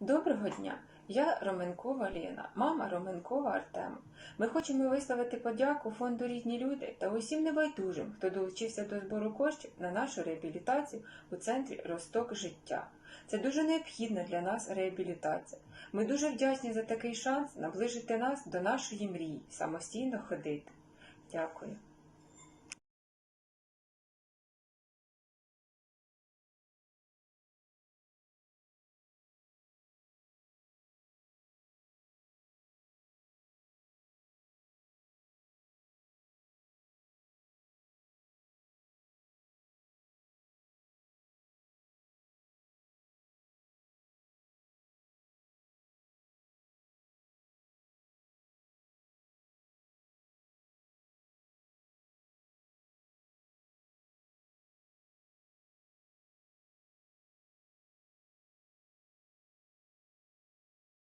Доброго дня! Я Роменкова Ліна, мама Роменкова Артема. Ми хочемо висловити подяку фонду Рідні люди та усім небайдужим, хто долучився до збору коштів на нашу реабілітацію у центрі Росток життя. Це дуже необхідна для нас реабілітація. Ми дуже вдячні за такий шанс наближити нас до нашої мрії самостійно ходити. Дякую.